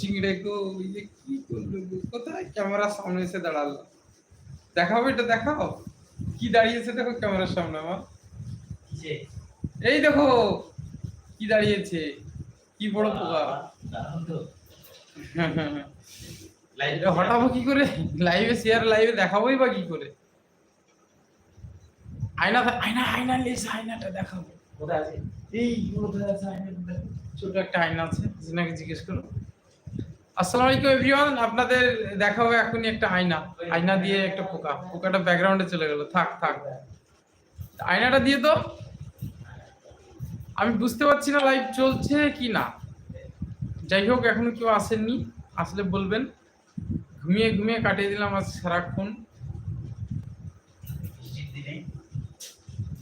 চিংড়ে গো ওই যে কি করল গো? কোথায় ক্যামেরার সামনে এসে দাঁড়াল? দেখাও এটা দেখাও। কি দাঁড়িয়েছে দেখো ক্যামেরার সামনে আমার? এই দেখো কি দাঁড়িয়েছে? কি বড় পোকা? দারুণ তো। এটা হটাবো কি করে? লাইভে শেয়ার লাইভে দেখাবোই বা কি করে? আয়না আয়না আয়না লেস আয়নাটা দেখাবো। কোথায় আছে? এই কোথায় আছে? আয়নাটা। ছোট একটা আয়না আছে জিনাকে জিজ্ঞেস করো। আসসালামু আলাইকুম, এভরিওয়ান। আপনাদের দেখাবো এখনই একটা আয়না। আয়না দিয়ে একটা পোকা। পোকাটা ব্যাকগ্রাউন্ডে চলে গেল। থাক থাক। আয়নাটা দিয়ে তো আমি বুঝতে পারছি না লাইভ চলছে কি না। যাই হোক, এখনও কেউ আসেননি। আসলে বলবেন, ঘুমিয়ে ঘুমিয়ে কাটিয়ে দিলাম আজ সারাক্ষণ।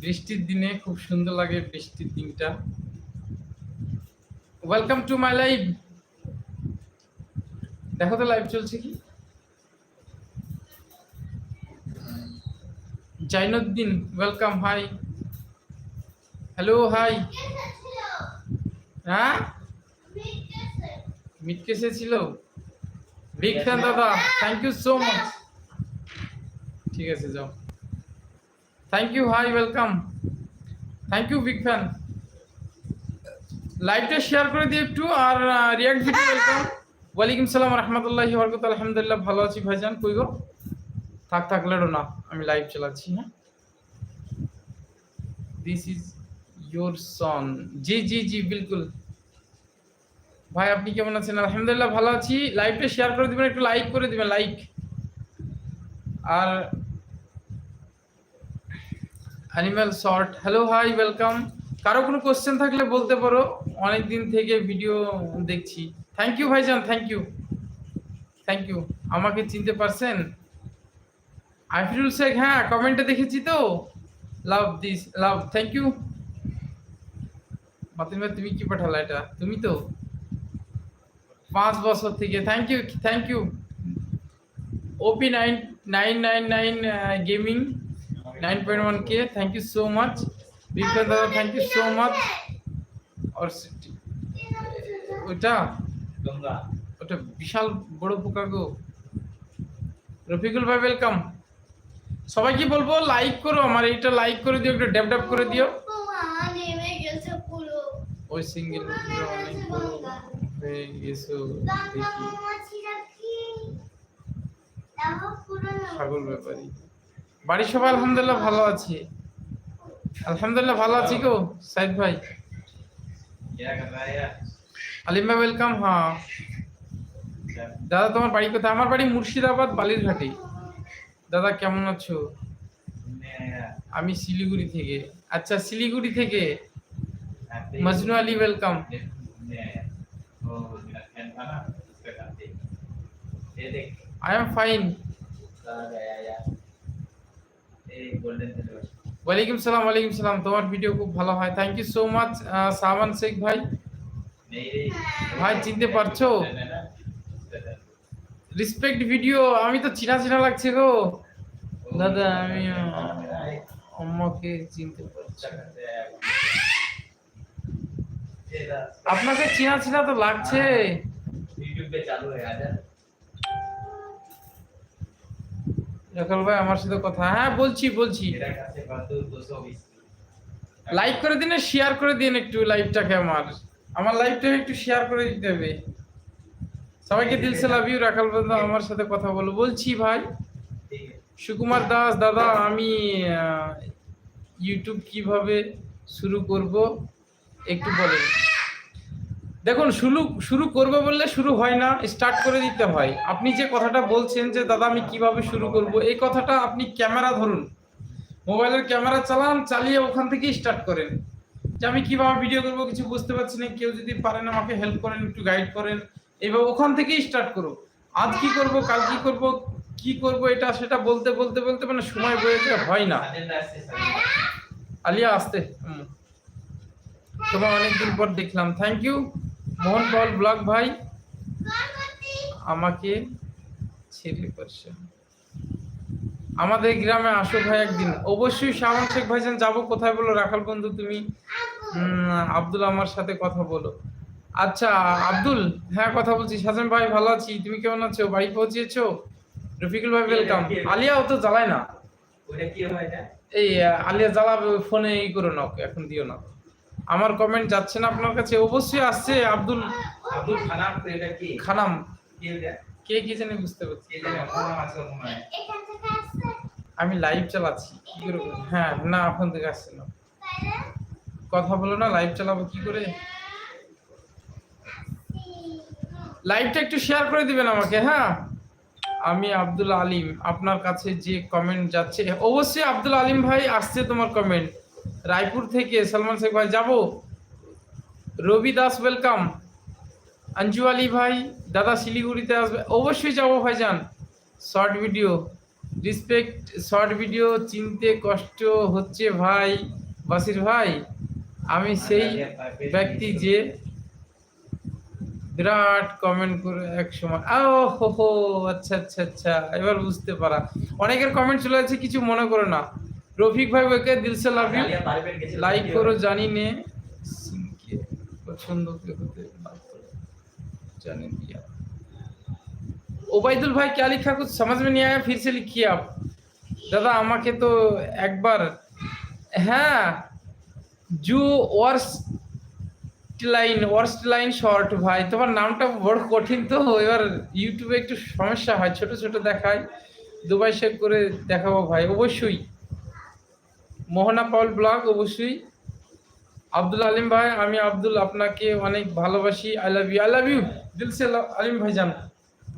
বৃষ্টির দিনে খুব সুন্দর লাগে বৃষ্টির দিনটা। ওয়েলকাম টু মাই লাইভ দেখো তো লাইভ চলছে কি? Zainuddin welcome hi hello hi হ্যাঁ? মিটকেসে ছিল। বিগ ফ্যান দাদা থ্যাংক ইউ সো মাচ ঠিক আছে, যাও। Thank you hi welcome thank you big fan লাইভটা শেয়ার করে দিও একটু, আর রিয়াক্ট ভিডিও ওয়েলকাম ওয়ালাইকুম সালাম রহমতুল্লাহি বরকত আলহামদুলিল্লাহ ভালো আছি ভাইজান, কই গো? থাক থাক, লেডো না, আমি লাইভ চালাচ্ছি হ্যাঁ? দিস ইজ ইয়োর সন জি জি জি, বিলকুল। ভাই, আপনি কেমন আছেন? আলহামদুলিল্লাহ ভালো আছি। লাইভটা শেয়ার করে দিবেন, একটু লাইক করে দিবেন লাইক আর animal short hello hi welcome কারও কোনো কোশ্চেন থাকলে বলতে পারো। অনেক দিন থেকে ভিডিও দেখছি। থ্যাংক ইউ ভাইজান থ্যাংক ইউ থ্যাংক ইউ আমাকে চিনতে পারছেন? আইফিরুল শেখ হ্যাঁ কমেন্টে দেখেছি তো। Love this love thank you Matin তুমি কি পাঠালা এটা? তুমি তো? পাঁচ বছর থেকে thank you thank you OP nine nine nine nine gaming nine point one K thank you so much Vikram দাদা থ্যাংক ইউ সো মাচ और ওটা? গঙ্গা ওটা বিশাল বড় পোকা গো রফিকুল ভাই ওয়েলকাম সবাইকে বলব লাইক করো আমার এইটা লাইক করে দিও, একটু ড্যাপ ড্যাপ করে দিও। ওই সিঙ্গেল ছাগল ব্যাপারী। বাড়ির সবাই আলহামদুলিল্লাহ ভালো আছে। আলহামদুলিল্লাহ ভালো আছি গো, সাইদ ভাই। আলিমা ওয়েলকাম হ্যাঁ। দাদা, তোমার বাড়ি কোথায়? আমার বাড়ি মুর্শিদাবাদ বালিরঘাটে দাদা, কেমন আছো? আমি শিলিগুড়ি থেকে। আচ্ছা শিলিগুড়ি থেকে। Majnu Ali welcome I am fine ওয়ালাইকুম সালাম ওয়ালাইকুম সালাম। তোমার ভিডিও খুব ভালো হয়। থ্যাংক ইউ সো মাচ সামান শেখ ভাই। ভাই, চিনতে পারছ? রিসপেক্ট ভিডিও আমি তো চিনা চিনা লাগছে গো। দাদা, আমি আম্মাকে চিনতে আপনাকে চিনা চিনা তো লাগছে। জকল ভাই, আমার সাথে কথা হ্যাঁ বলছি বলছি। লাইক করে দিন শেয়ার করে দিন একটু লাইভটাকে আমার। আমার লাইফটা একটু শেয়ার করে দিতে হবে। সবাইকে দিলসে লাভ রাখাল বন্ধু আমার সাথে কথা বলো। বলছি ভাই সুকুমার দাস দাদা আমি ইউটিউব কীভাবে শুরু করব একটু বলেন। দেখুন শুরু শুরু করব বললে শুরু হয় না স্টার্ট করে দিতে হয়। আপনি যে কথাটা বলছেন যে দাদা আমি কীভাবে শুরু করব? এই কথাটা আপনি ক্যামেরা ধরুন। মোবাইলের ক্যামেরা চালান চালিয়ে ওখান থেকেই স্টার্ট করেন। যে আমি কীভাবে ভিডিও করব কিছু বুঝতে পারছি না। কেউ যদি পারেন আমাকে হেল্প করেন একটু গাইড করেন এইভাবে ওখান থেকেই স্টার্ট করো আজ কি করব কাল কি করব কি করব এটা সেটা বলতে বলতে বলতে মানে সময় বয়ে হয় না। আলিয়া আসতে। তোমার অনেকদিন পর দেখলাম। Thank you Mohan Paul blog ভাই। আমাকে ছেড়ে পারছে আমাদের গ্রামে আসো ভাই একদিন। অবশ্যই শাহন শেখ ভাইজান যাব। কোথায় বলো? রাখাল বন্ধু তুমি আব্দুল আমার সাথে কথা বলো। আচ্ছা আব্দুল হ্যাঁ কথা বলছি। শাসন ভাই ভালো আছি। তুমি কেমন আছো? বাড়ি পৌঁছেছো? রফিকুল ভাই ওয়েলকাম আলিয়া ও তো জ্বালায় না? ওইটা কি এটা? এই আলিয়া জ্বালাবে ফোনে ই করো না এখন দিও না। আমার কমেন্ট যাচ্ছে না আপনার কাছে? অবশ্যই আসছে আব্দুল। আব্দুল খানাম কি? খানাম। কে কি জানি বুঝতে পারছি আমি লাইভ চালাচ্ছি, কি করে হ্যাঁ না, এখন থেকে আসছে না। কথা বলো না লাইভ চালাবো কি করে? লাইভটা একটু শেয়ার করে দিবেন আমাকে হ্যাঁ? আমি আব্দুল আলিম, আপনার কাছে যে কমেন্ট যাচ্ছে, অবশ্যই আব্দুল আলিম ভাই আসছে তোমার কমেন্ট রায়পুর থেকে সলমান শেখ ভাই যাব। রবি দাস ওয়েলকাম অঞ্জু আলী ভাই, দাদা শিলিগুড়িতে আসবে, অবশ্যই যাব ভাইজান। Short video respect short video চিনতে কষ্ট হচ্ছে ভাই বাসির ভাই। আমি সেই ব্যক্তি যে বিরাট কমেন্ট করে এক সময় আও হো হো আচ্ছা আচ্ছা আচ্ছা এবার বুঝতে পারা। অনেকের কমেন্ট চলে আছে কিছু মনে করো না। রফিক ভাই ওকে দিলসে লাভ ইউ লাইক করো জানি নে। পছন্দ হতে জানি দিয়া बात करो जाने दिया ওবাইদুল ভাই क्या लिखा कुछ समझ में नहीं आया फिर से लिखिए आप দাদা আমাকে তো একবার হ্যাঁ জু worst line worst line short ভাই তোমার নামটা বড় কঠিন তো এবার ইউটিউবে একটু সমস্যা হয় ছোট ছোট দেখায় দুবাই শেখ করে দেখাবো ভাই অবশ্যই মোহনা পাউল ব্লগ অবশ্যই আব্দুল আলিম ভাই আমি আব্দুল আপনাকে অনেক ভালোবাসি I love you I love you দিল সে love- আলিম ভাইজান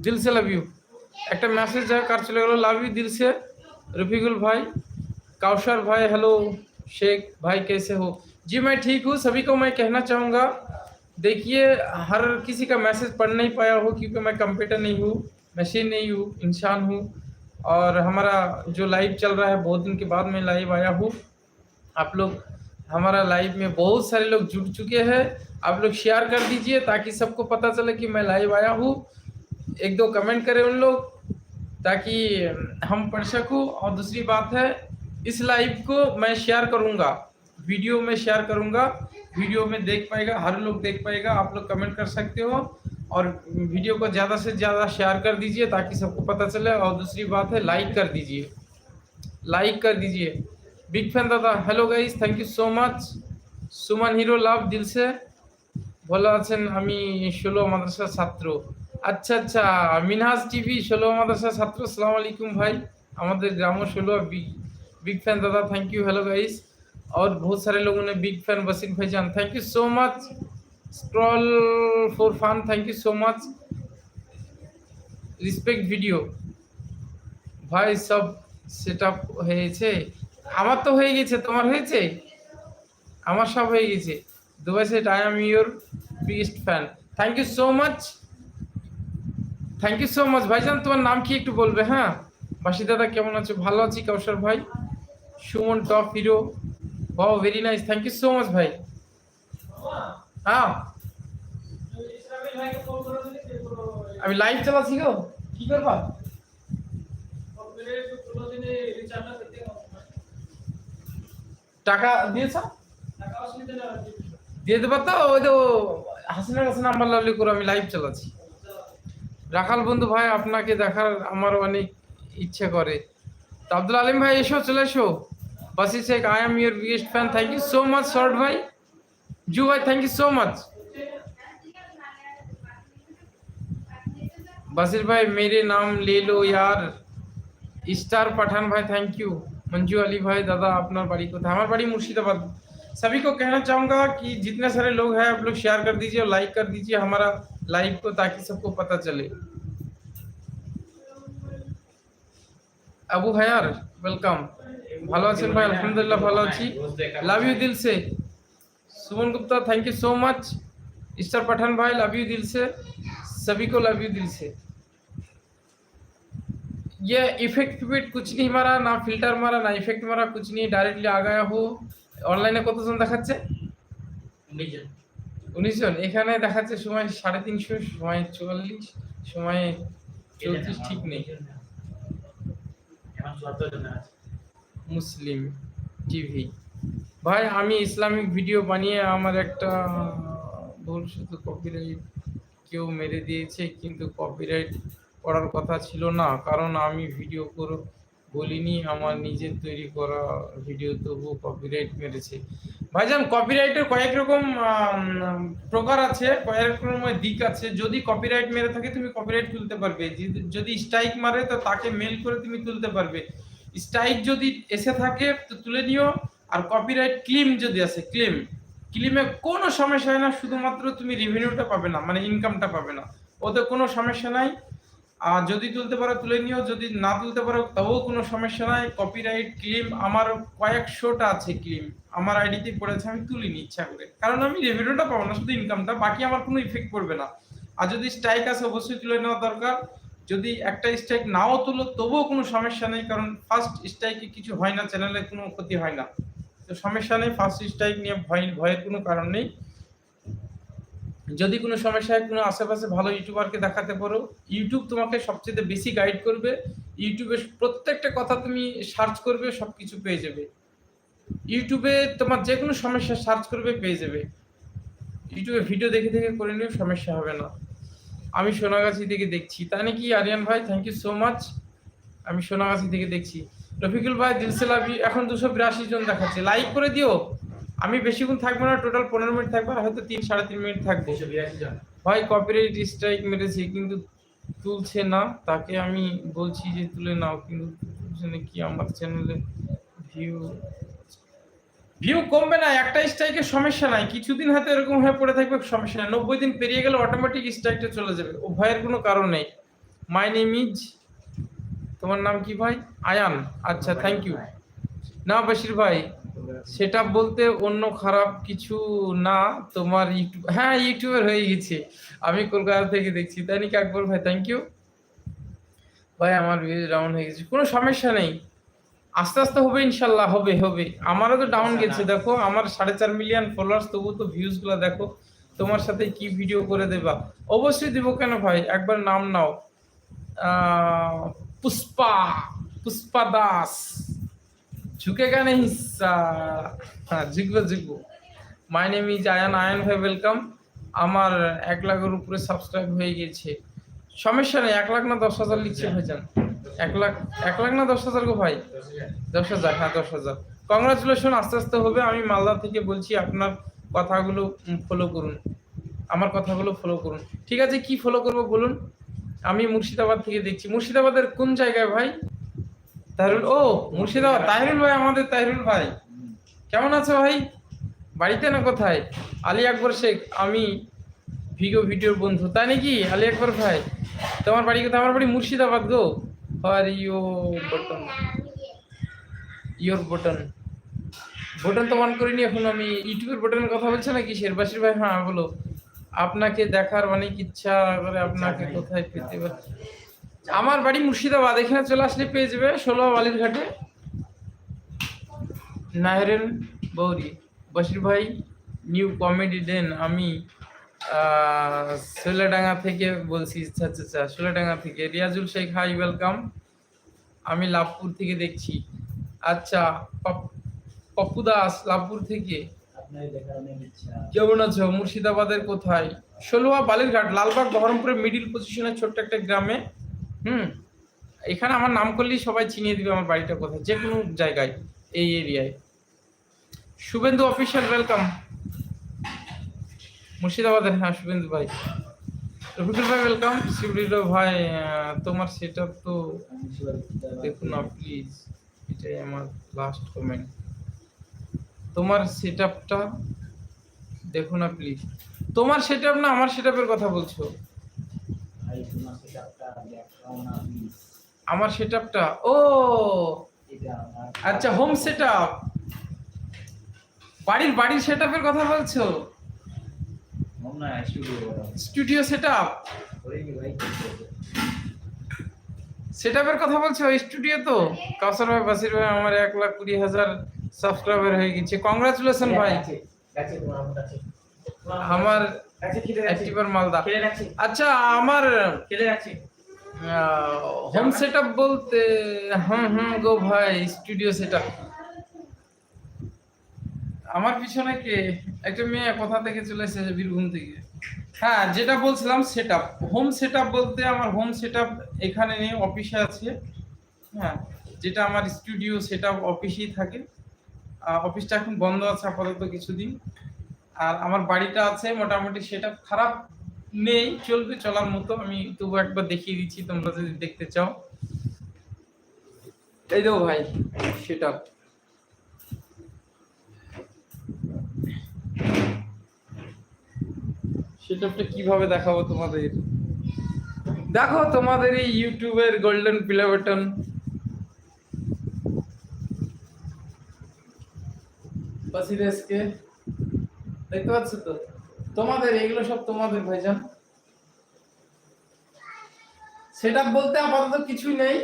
দিল সে লাভ ইউ একটা মেসেজ যায় কার চলে গেলো লাভ ইউ দিল সে रफीकुल भाई काउशर भाई हेलो शेख भाई कैसे हो जी मैं ठीक हूँ सभी को मैं कहना चाहूँगा देखिए हर किसी का मैसेज पढ़ नहीं पाया हो क्योंकि मैं कंप्यूटर नहीं हूँ मशीन नहीं हूँ इंसान हूँ और हमारा जो लाइव चल रहा है बहुत दिन के बाद मैं लाइव आया हूँ आप लोग हमारा लाइव में बहुत सारे लोग जुड़ चुके हैं आप लोग शेयर कर दीजिए ताकि सबको पता चले कि मैं लाइव आया हूँ एक दो कमेंट करें उन लोग ताकि हम पढ़ सकूं और दूसरी बात है इस लाइव को मैं शेयर करूंगा वीडियो में शेयर करूंगा वीडियो में देख पाएगा हर लोग देख पाएगा आप लोग कमेंट कर सकते हो और वीडियो को ज़्यादा से ज़्यादा शेयर कर दीजिए ताकि सबको पता चले और दूसरी बात है लाइक कर दीजिए लाइक कर दीजिए बिग फैन दादा hello guys thank you so much Suman hero love দিলসে ভালো আছেন আমি ষোলো মাদ্রাসার ছাত্র আচ্ছা আচ্ছা মিনহাজ টিভি ষোলো মাদ্রাসার ছাত্র সালাম আলাইকুম ভাই আমাদের গ্রাম ষোলো बिग बिग फैन दादा थैंक यू हेलो गाइस और बहुत सारे लोगों ने बिग फैन वसीम भाईजान thank you so much scroll for fun thank you so much respect video ভাই সব সেট আপ হয়েছে আমার তো হয়ে গেছে তোমার হয়েছে আমার সব হয়ে গেছে Dubai set I am your biggest fan thank you so much thank you so much ভাইজান, তোমার নাম কি একটু বলবে? হ্যাঁ? বাসি দাদা, কেমন আছো? ভালো আছি কৌশল ভাই। Suman, top hero. Wow very nice thank you so much ভাই। হ্যাঁ। আমি লাইভ চালাচ্ছি গো। কি করবা টাকা দিয়েছ? দিয়ে দেবা তো? ওই তো হাসিনার কাছে নাম্বার লাভলি করে আমি লাইভ চালাচ্ছি। রাখাল বন্ধু ভাই আপনাকে দেখার আমার অনেক ইচ্ছে করে তো আব্দুল আলিম ভাই এসো চলে এসো বাসি Sheikh I am your biggest fan thank you so much short ভাই জু ভাই thank you so much Bashir भाई मेरे नाम ले लो यार स्टार पठान भाई थैंक यू मंजू अली भाई दादा अपना बाड़ी को था हमारा बाड़ी मुर्शिदाबाद सभी को कहना चाहूंगा कि जितने सारे लोग हैं आप लोग शेयर कर दीजिए और लाइक कर दीजिए हमारा लाइव को ताकि सबको पता चले আবু ভাইয়ার ওয়েলকাম ভালো আছেন ভাই আলহামদুলিল্লাহ ভালো আছি লাভ ইউ দিল से Suman Gupta thank you so much star Pathan भाई लव यू दिल से सभी को लव यू दिल से ये इफेक्ट विफेक्ट कुछ नहीं मारा ना फिल्टर मारा ना इफेक्ट मारा कुछ नहीं डायरेक्टली आ गया हो অনলাইনে কতজন দেখাচ্ছে উনিশজন উনিশ জন। এখানে দেখাচ্ছে সময় সাড়ে তিনশো সময় চুয়াল্লিশ সময় চৌত্রিশ ঠিক নেই। Muslim TV. ভাই আমি ইসলামিক ভিডিও বানিয়ে আমার একটা ভুলবশত কপিরাইট কেউ মেরে দিয়েছে কিন্তু কপিরাইট করার কথা ছিল না। কারণ আমি ভিডিও করে বলিনি আমার নিজের তৈরি করা ভিডিও তবুও কপিরাইট মেরেছে। ভাইজান কপিরাইটের কয়েক রকম প্রকার আছে, কয়েক রকমের দিক আছে। যদি কপিরাইট মেরে থাকে, তুমি কপিরাইট তুলতে পারবে। যদি- স্ট্রাইক মারে, তো তাকে মেল করে তুমি তুলতে পারবে। স্ট্রাইক যদি এসে থাকে, তো তুলে নিও। আর কপিরাইট ক্লিম যদি আছে ক্লিম ক্লিমে কোনো সমস্যা হয় না, শুধুমাত্র তুমি রেভিনিউটা পাবে না মানে ইনকামটা পাবে না। ওতে কোনো সমস্যা নাই। আর যদি তুলতে পারো, তুলে নিও। যদি না তুলতে পারো, তবুও কোনো সমস্যা নাই। কপিরাইট ক্লিম আমার কয়েকশোটা আছে ক্লিম আমার আইডিতে পড়েছে, আমি তুলিনি ইচ্ছা করে। কারণ আমি রেভিনিউটা পাবো না, শুধু ইনকামটা বাকি আমার কোনো ইফেক্ট পড়বে না। আর যদি স্ট্রাইক আছে, অবশ্যই তুলে নেওয়া দরকার। যদি একটা স্ট্রাইক নাও তুলো, তবুও কোনো সমস্যা নেই। কারণ ফার্স্ট স্ট্রাইকে কিছু হয় না চ্যানেলে কোনো ক্ষতি হয় না। তো সমস্যা নেই ফার্স্ট স্ট্রাইক নিয়ে ভয়, ভয়ের কোনো কারণ নেই। যদি কোনো সমস্যা হয় কোনো আশেপাশে ভালো ইউটিউবারকে দেখাতে পারো, ইউটিউব তোমাকে সবচেয়ে বেশি গাইড করবে। ইউটিউবে প্রত্যেকটা কথা তুমি সার্চ করবে সব কিছু পেয়ে যাবে। ইউটিউবে তোমার যে কোনো সমস্যা সার্চ করবে, পেয়ে যাবে। ইউটিউবে ভিডিও দেখে দেখে করে নিও, সমস্যা হবে না। আমি সোনাগাছি থেকে দেখছি। তাই নাকি আরিয়ান ভাই? থ্যাংক ইউ সো মাচ আমি সোনাগাছি থেকে দেখছি। রফিকুল ভাই, দিলসেলাবি, এখন দুশো বিরাশি জন দেখাচ্ছে। লাইক করে দিও। আমি বেশিক্ষণ থাকব না টোটাল পনেরো মিনিট থাকব আর হয়তো তিন সাড়ে তিন মিনিট থাকব। ভাই কপিরাইট স্ট্রাইক মেরেছে কিন্তু তুলছে না। তাকে আমি বলছি যে তুলে নাও কিন্তু তুলছে না কি আমার চ্যানেলে ভিউ ভিউ কমবে না একটা স্ট্রাইকের সমস্যা নাই। কিছুদিন হয়তো এরকম হয়ে পড়ে থাকবে সমস্যা নাই। নব্বই দিন পেরিয়ে গেলে অটোমেটিক স্ট্রাইকটা চলে যাবে। ও ভয়ের কোনো কারণ নেই। মাই নেম ইজ তোমার নাম কি ভাই? আয়ান। আচ্ছা থ্যাংক ইউ না বশির ভাই সেটা বলতে অন্য খারাপ কিছু না তোমার ইউটিউব হ্যাঁ ইউটিউবের হয়ে গেছে। আমি কলকাতা থেকে দেখছি। তাই নাকি আকবর ভাই? থ্যাংক ইউ ভাই আমার ভিউজ ডাউন হয়ে গেছে। কোনো সমস্যা নেই। আস্তে আস্তে হবে ইনশাল্লাহ হবে হবে। আমারও তো ডাউন গেছে। দেখো আমার সাড়ে চার মিলিয়ন ফলোয়ার্স তবু তো ভিউজগুলো দেখো। তোমার সাথে কি ভিডিও করে দেবা? অবশ্যই দেবো কেন ভাই? একবার নাম নাও। পুষ্পা পুষ্পা দাস। ঝুঁকেগা নেই হ্যাঁ ঝুঁকবো ঝুঁকবো my name is Ayan Ayan ভাই ওয়েলকাম আমার এক লাখের উপরে সাবস্ক্রাইব হয়ে গেছে সমস্যা নেই এক লাখ না দশ হাজার লিখছে ভাইজান। এক লাখ এক লাখ না দশ হাজার গো ভাই? দশ হাজার হ্যাঁ দশ হাজার। কংগ্রাচুলেশন আস্তে আস্তে হবে। আমি মালদা থেকে বলছি আপনার কথাগুলো ফলো করুন। আমার কথাগুলো ফলো করুন। ঠিক আছে কি ফলো করব বলুন? আমি মুর্শিদাবাদ থেকে দেখছি। মুর্শিদাবাদের কোন জায়গায় ভাই? তাহিরুল ও মুর্শিদাবাদ। তাহিরুল ভাই আমাদের তাহিরুল ভাই। কেমন আছো ভাই? বাড়িতে না কোথায়? আলী আকবর শেখ আমি ভিগো ভিডিওর বন্ধু। তাই নাকি আলী আকবর ভাই? তোমার বাড়ি কোথায়? আমার বাড়ি মুর্শিদাবাদ গো। Are you button. Your button. Button তো অন করিনি এখন আমি। ইউটিউবের বটনের কথা বলছে নাকি শেরবাসির ভাই হ্যাঁ বলো। আপনাকে দেখার অনেক ইচ্ছা করে আপনাকে কোথায় পেতে পারি? আমার বাড়ি মুর্শিদাবাদ, এখানে চলে আসলে পেয়ে যাবে ষোলো বালির ঘাটে নাহরেন বৌরি বশির ভাই নিউ কমেডি দেন আমি সোলেডাঙ্গা থেকে বলছি আচ্ছা আচ্ছা আচ্ছা সোলেডাঙ্গা থেকে। রিয়াজুল শেখ হাই ওয়েলকাম আমি লাভপুর থেকে দেখছি। আচ্ছা পপ্পু দাস, লাভপুর থেকে। কেমন আছো? মুর্শিদাবাদের কোথায়? ষোলোয়া বালিরঘাট, লালবাগ, বহরমপুরের মিডিল পজিশনের ছোট্ট একটা গ্রামে। হুম, এখানে আমার নাম করলেই সবাই চিনিয়ে দিবে আমার বাড়িটা কোথায়, যে কোনো জায়গায়, এই এরিয়ায়। শুভেন্দু অফিসিয়াল ওয়েলকাম মুর্শিদাবাদের হ্যাঁ শুভেন্দু ভাই। রফিকুল ভাই ওয়েলকাম শিবরিল ভাই তোমার সেটা তো দেখুন না প্লিজ এটাই আমার লাস্ট কমেন্ট তোমার সেটআপটা দেখো না প্লিজ তোমার সেটআপ না, আমার সেটআপের কথা বলছো? আমার সেটআপটা ও! আচ্ছা হোম সেটআপ বাড়ির বাড়ির সেটআপের কথা বলছো? স্টুডিও ভাই কি করব? সেটআপের কথা বলছো? স্টুডিও তো? কাউসার ভাই বাসির ভাই আমার এক লাখ কুড়ি হাজার সাবস্ক্রাইবার হয়ে গেছে। কংগ্রাচুলেশন ভাই। আমার অ্যাক্টিভার মালদা। আচ্ছা আমার হোম সেটআপ বলতে, হুম হুম, গো ভাই, স্টুডিও সেটআপ। আমার পিছনে কে? একটা মেয়ে কোথা থেকে চলে এসেছে বীরভূম থেকে। হ্যাঁ যেটা বলছিলাম set up home set up বলতে আমার হোম সেট এখানে নেই, অফিসে আছে। হ্যাঁ যেটা আমার স্টুডিও সেট অফিসেই থাকে। অফিসটা এখন বন্ধ আছে আপাতত কিছুদিন। আর আমার বাড়িটা আছে, মোটামুটি সেটা খারাপ নেই, চলবে, চলার মতো। আমি তবু একবার দেখিয়ে দিচ্ছি, তোমরা যদি দেখতে চাও। এই দেখো ভাই, সেটা। সেটআপটা কীভাবে দেখাবো তোমাদের? দেখো তোমাদের এই ইউটিউবের গোল্ডেন প্লে বাটন বাসিরেসকে দেখতে পাচ্ছ তো? তোমাদের, এগুলো সব তোমাদের, ভাইজান। সেটা বলতে আপাতত কিছুই নেই।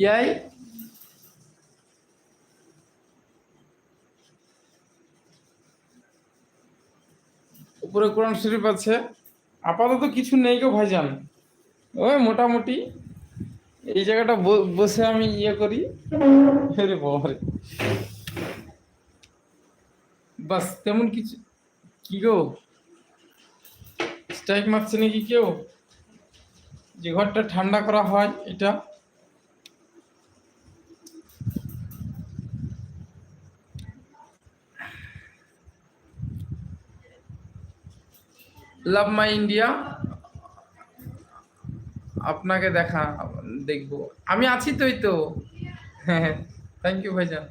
ইয়াই। উপরে কোরআন শরীফ আছে। আপাতত কিছু নেই গো, ভাইজান। ওই মোটামুটি এই জায়গাটা বসে আমি ইয়ে করি। বাবারে। বাস, তেমন কিছু কি গো? স্ট্রাইক মারছে নাকি কেউ? যে ঘরটা ঠান্ডা করা হয়, এটা। লাভ মাই ইন্ডিয়া আপনাকে দেখা, দেখব। আমি আছি তো এই তো। হ্যাঁ থ্যাংক ইউ ভাইজান।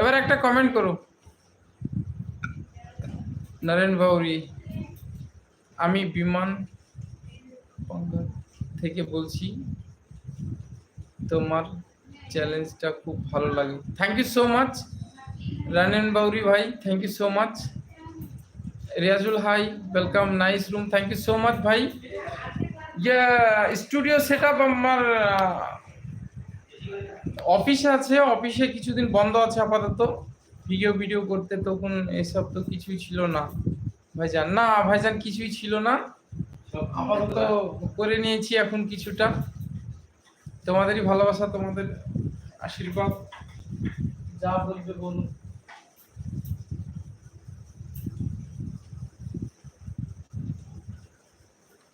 এবার একটা কমেন্ট করো নরেন বাউরি, আমি বিমান থেকে বলছি, তোমার চ্যালেঞ্জটা খুব ভালো লাগে। Thank you so much Ranen Bauri ভাই thank you so much Riazul hi welcome nice room thank you so much ভাই। স্টুডিও সেট আপ আমার অফিসে আছে, অফিসে কিছুদিন বন্ধ আছে আপাতত। ভিডিও ভিডিও করতে তখন এসব তো কিছুই ছিল না। ভাইজান না, ভাইজান কিছুই ছিল না। আপাতত করে নিয়েছি এখন কিছুটা। তোমাদেরই ভালোবাসা, তোমাদের আশীর্বাদ। যা বলবে বলুন।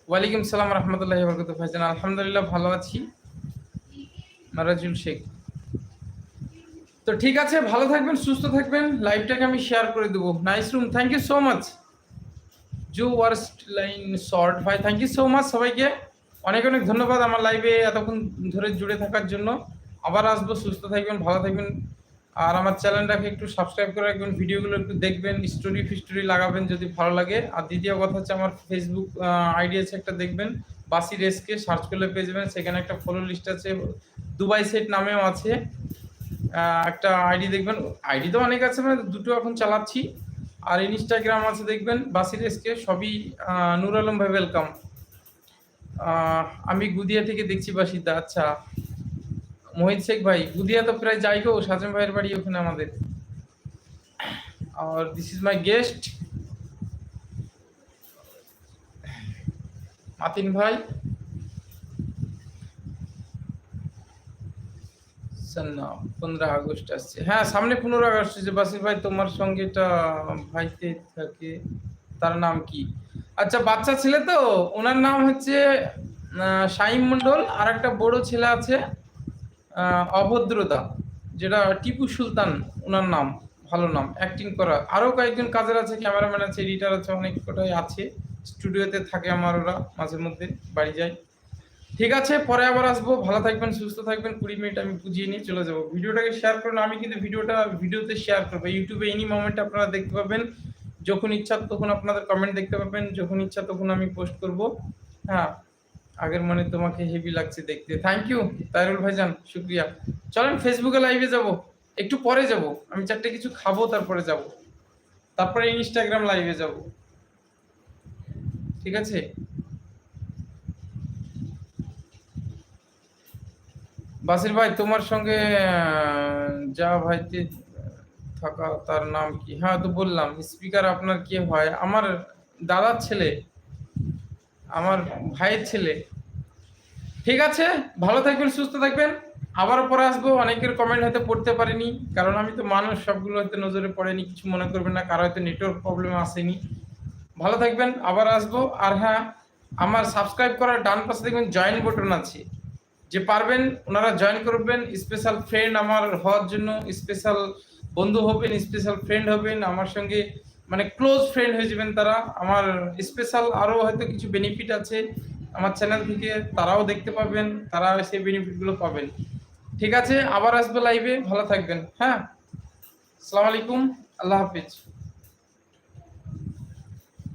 ওয়ালাইকুম সালাম রহমতুল্লাহ বরকত ভাইজান, আলহামদুলিল্লাহ ভালো আছি। মারাজুল শেখ। তো ঠিক আছে, ভালো থাকবেন, সুস্থ থাকবেন। লাইভটাকে আমি শেয়ার করে দেবো। Nice room thank you so much zoo worst line short ভাই থ্যাংক ইউ সো মাচ সবাইকে। অনেক অনেক ধন্যবাদ আমার লাইভে এতক্ষণ ধরে জুড়ে থাকার জন্য। আবার আসব, সুস্থ থাকবেন, ভালো থাকবেন। আর আমার চ্যানেলটাকে একটু সাবস্ক্রাইব করে রাখবেন ভিডিওগুলো একটু দেখবেন স্টোরি ফিস্টোরি লাগাবেন যদি ভালো লাগে। আর দ্বিতীয় কথা হচ্ছে আমার ফেসবুক আইডি আছে একটা দেখবেন বাসি রেসকে সার্চ করলে পেয়ে যাবেন। সেখানে একটা ফলো লিস্ট আছে, দুবাই সেট নামেও আছে। একটা আইডি দেখবেন। আইডি তো অনেক আছে মানে দুটো এখন চালাচ্ছি। আর ইনস্টাগ্রাম আছে দেখবেন, বাসির এসকে সবই নূর আলম ভাই ওয়েলকাম আমি গুদিয়া থেকে দেখছি বাসিদা আচ্ছা। মোহিত শেখ ভাই, গুদিয়া তো প্রায় যাই গো সাজম ভাইয়ের বাড়ি ওখানে আমাদের। আর this is my guest Matin ভাই না পনেরো আগস্ট আসছে। হ্যাঁ সামনে পনেরো আগস্ট আছে বাসির ভাই তোমার সঙ্গে এটা ভাইতে থাকে তার নাম কি? আচ্ছা বাচ্চা ছেলে তো ওনার নাম হচ্ছে আহ, শাহিম মন্ডল আর একটা বড় ছেলে আছে আহ, অভদ্রদা যেটা টিপু সুলতান ওনার নাম ভালো নাম অ্যাক্টিং করা। আরও কয়েকজন কাজের আছে ক্যামেরাম্যান আছে এডিটার আছে অনেক কটাই আছে। স্টুডিওতে থাকে আমার ওরা মাঝে মধ্যে বাড়ি যায়। ঠিক আছে, পরে আবার আসব। ভালো থাকবেন, সুস্থ থাকবেন। কুড়ি মিনিট আমি বুঝিয়ে নিয়ে চলে যাব। ভিডিওটাকে শেয়ার করুন। আমি কিন্তু ভিডিওটা ভিডিওতে শেয়ার করব। ইউটিউবে এনি মোমেন্ট আপনারা দেখতে পাবেন। যখন ইচ্ছা তখন আপনাদের কমেন্ট দেখতে পাবেন। যখন ইচ্ছা তখন আমি পোস্ট করব। হ্যাঁ আগের মানে তোমাকে হেভি লাগছে দেখতে। থ্যাংক ইউ তাইরুল ভাইজান, শুক্রিয়া। চলেন ফেসবুকে লাইভে যাব। একটু পরে যাব। আমি চারটে কিছু খাব, তারপরে যাব। তারপরে ইনস্টাগ্রাম লাইভে যাব। ঠিক আছে? বাসির ভাই, তোমার সঙ্গে যা ভাইতে থাকা, তার নাম কি? হ্যাঁ তো বললাম স্পিকার আপনার কে হয়? আমার দাদার ছেলে, আমার ভাইয়ের ছেলে। ঠিক আছে, ভালো থাকবেন, সুস্থ থাকবেন। আবার পরে আসব, অনেকের কমেন্ট হয়তো পড়তে পারিনি, কারণ আমি তো মানুষ, সবগুলো হয়তো নজরে পড়েনি, কিছু মনে করবেন না, কারও হয়তো নেটওয়ার্ক প্রবলেম আসেনি। ভালো থাকবেন, আবার আসব, আর হ্যাঁ আমার সাবস্ক্রাইব করার ডান পাশে দেখবেন জয়েন বাটন আছে। যে পারবেন, ওনারা জয়েন করবেন স্পেশাল ফ্রেন্ড আমার হওয়ার জন্য স্পেশাল বন্ধু হবেন স্পেশাল ফ্রেন্ড হবেন, আমার সঙ্গে মানে ক্লোজ ফ্রেন্ড হয়ে যাবেন তারা। আমার স্পেশাল আরও হয়তো কিছু বেনিফিট আছে আমার চ্যানেল থেকে, তারাও দেখতে পাবেন, তারা সেই বেনিফিটগুলো পাবেন। ঠিক আছে, আবার আসবে লাইভে ভালো থাকবেন। হ্যাঁ? আসসালামু আলাইকুম, আল্লাহ হাফিজ।